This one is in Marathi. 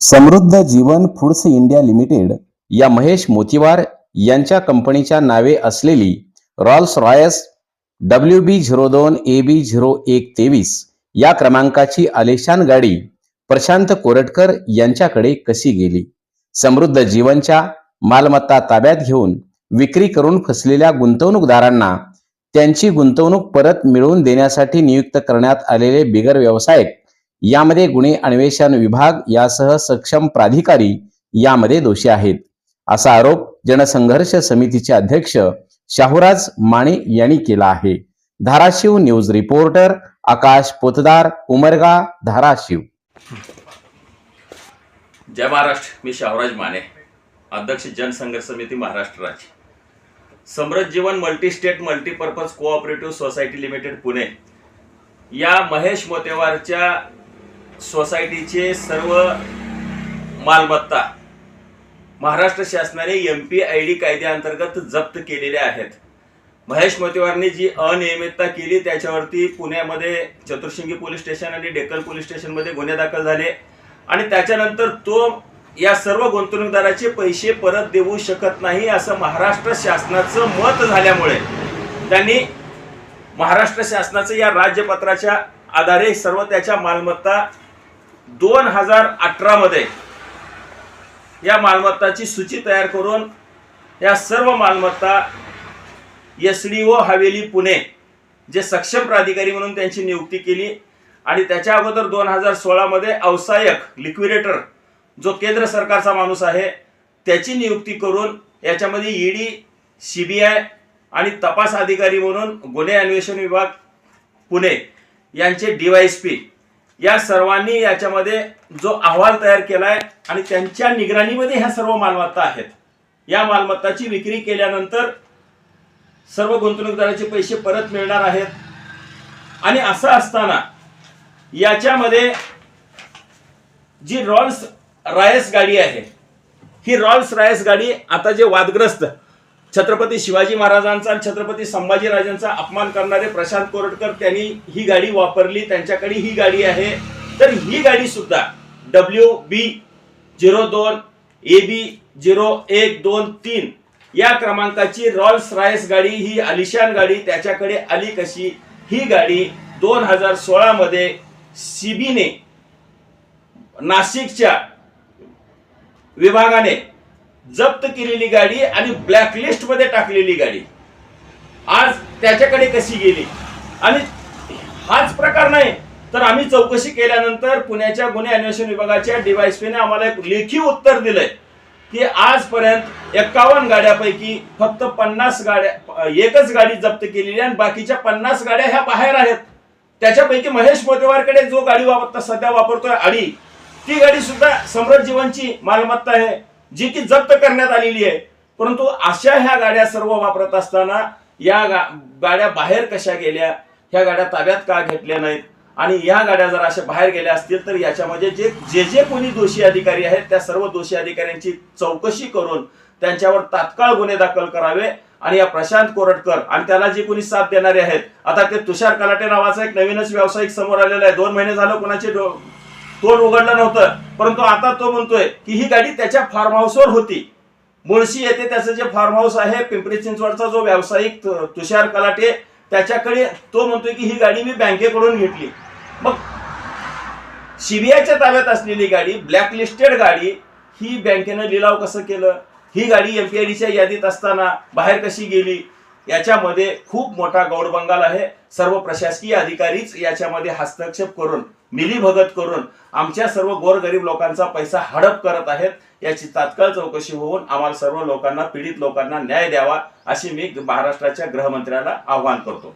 समृद्ध जीवन फूड्स इंडिया लिमिटेड या महेश मोतीवार यांच्या कंपनीच्या नावे असलेली Rolls Royce W B zero दोन ए बी झिरो एक तेवीस या क्रमांकाची आलिशान गाडी प्रशांत कोरटकर यांच्याकडे कशी गेली? समृद्ध जीवनच्या मालमत्ता ताब्यात घेऊन विक्री करून फसलेल्या गुंतवणूकदारांना त्यांची गुंतवणूक परत मिळवून देण्यासाठी नियुक्त करण्यात आलेले बिगर व्यावसायिक यामध्ये गुन्हे अन्वेषण विभाग यासह सक्षम प्राधिकारी यामध्ये दोषी आहेत. असा आरोप जनसंघर्ष समितीचे अध्यक्ष शाहूराज माने यांनी केला आहे. Dharashiv news reporter Akash Potdar Umarga Dharashiv. जय महाराष्ट्र मी शाहूराज माने अध्यक्ष जनसंघर्ष समिती महाराष्ट्र राज्य. Samruddha Jeevan multi state multipurpose cooperative society limited Pune. या महेश मोतेवारच्या सोसायटीचे सर्व मालमत्ता महाराष्ट्र शासनाने एम पी आय डी कायद्याअंतर्गत जप्त केलेल्या आहेत. महेश मोतेवारने जी अनियमितता केली त्याच्यावरती पुण्यामध्ये चतुर्शिंगी पोलीस स्टेशन आणि डेक्कल पोलीस स्टेशनमध्ये गुन्हे दाखल झाले. आणि त्याच्यानंतर तो या सर्व गुंतवणूकदाराचे पैसे परत देऊ शकत नाही असं महाराष्ट्र शासनाचं मत झाल्यामुळे त्यांनी महाराष्ट्र शासनाचं या राज्यपत्राच्या आधारे सर्व त्याच्या मालमत्ता दोन हजार अठरामध्ये या मालमत्ताची सूची तयार करून या सर्व मालमत्ता S D O Haveli Pune जे सक्षम प्राधिकारी म्हणून त्यांची नियुक्ती केली आणि त्याच्या अगोदर दोन हजार सोळामध्ये अवसायक लिक्विडेटर जो केंद्र सरकारचा माणूस आहे त्याची नियुक्ती करून याच्यामध्ये ईडी सी बी आय आणि तपास अधिकारी म्हणून गुन्हे अन्वेषण विभाग पुणे यांचे डी वाय सी पी या सर्वांनी याच्यामध्ये जो अहवाल तयार केला आहे आणि त्यांच्या निगराणीमध्ये ह्या सर्व मालमत्ता आहेत. या मालमत्ताची विक्री केल्यानंतर सर्व गुंतवणूकदाराचे पैसे परत मिळणार आहेत. आणि असं असताना याच्यामध्ये जी रॉल्स रायस गाडी आहे ही रॉल्स रायस गाडी आता जे वादग्रस्त छत्रपती शिवाजी महाराजांचा आणि छत्रपती संभाजीराजांचा अपमान करणारे प्रशांत कोरटकर त्यांनी ही गाडी वापरली त्यांच्याकडे ही गाडी आहे. तर ही गाडी सुद्धा डब्ल्यू बी झिरो दोन ए बी झिरो एक दोन तीन या क्रमांकाची रॉल्स रायस गाडी ही आलिशान गाडी त्याच्याकडे आली कशी? ही गाडी दोन हजार सोळामध्ये सीबीने नाशिकच्या विभागाने जप्त केलेली गाडी आणि ब्लॅकलिस्टमध्ये टाकलेली गाडी. आज त्याच्याकडे कशी गेली? आणि हाच प्रकार नाही. तर आम्ही चौकशी केल्यानंतर पुण्याच्या गुन्हे अन्वेषण विभागाच्या डीवायसपीने आम्हाला एक लेखी उत्तर दिलंय की आजपर्यंत एकावन्न गाड्यापैकी फक्त पन्नास गाड्या एकच गाडी जप्त केलेली आहे आणि बाकीच्या पन्नास गाड्या ह्या बाहेर आहेत. त्याच्यापैकी महेश मोतेवारकडे जो गाडी वापरता सध्या वापरतोय आडी. ती गाडी सुद्धा समृद्ध जीवनची मालमत्ता आहे. जी की जप्त करण्यात आलेली आहे. परंतु अशा ह्या गाड्या सर्व वापरत असताना या गा गाड्या बाहेर कशा गेल्या ह्या गाड्या ताब्यात का घेतल्या नाहीत? आणि या गाड्या जर अशा बाहेर गेल्या असतील तर याच्यामध्ये जे जे जे कोणी दोषी अधिकारी आहेत त्या सर्व दोषी अधिकाऱ्यांची चौकशी करून त्यांच्यावर तात्काळ गुन्हे दाखल करावे आणि या प्रशांत कोरटकर आणि त्याला जे कोणी साथ देणारे आहेत आता ते तुषार कलाटे नावाचा एक नवीनच व्यावसायिक समोर आलेला आहे. दोन महिने झालं कोणाचे तोंड उघडलं नव्हतं. परंतु आता तो म्हणतोय की ही गाडी त्याच्या फार्म हाऊसवर होती. मुळशी येथे त्याचं जे फार्म हाऊस आहे पिंपरी चिंचवडचा जो व्यावसायिक तुषार कलाटे त्याच्याकडे तो म्हणतोय की ही गाडी मी बँकेकडून घेतली. मग सीबीआयच्या ताब्यात असलेली गाडी ब्लॅकलिस्टेड गाडी ही बँकेनं लिलाव कसं केलं? ही गाडी एमपीआयडीच्या यादीत असताना बाहेर कशी गेली? याच्यामध्ये खूप मोठा गौडबंगाल आहे. सर्व प्रशासकीय अधिकारीच याच्यामध्ये हस्तक्षेप करून मिलीभगत करून आमच्या सर्व गोरगरीब लोकांचा पैसा हडप करत आहेत याची तात्काळ चौकशी होऊन आम्हाला सर्व लोकांना पीडित लोकांना न्याय द्यावा अशी मी महाराष्ट्राच्या गृहमंत्र्याला आवाहन करतो.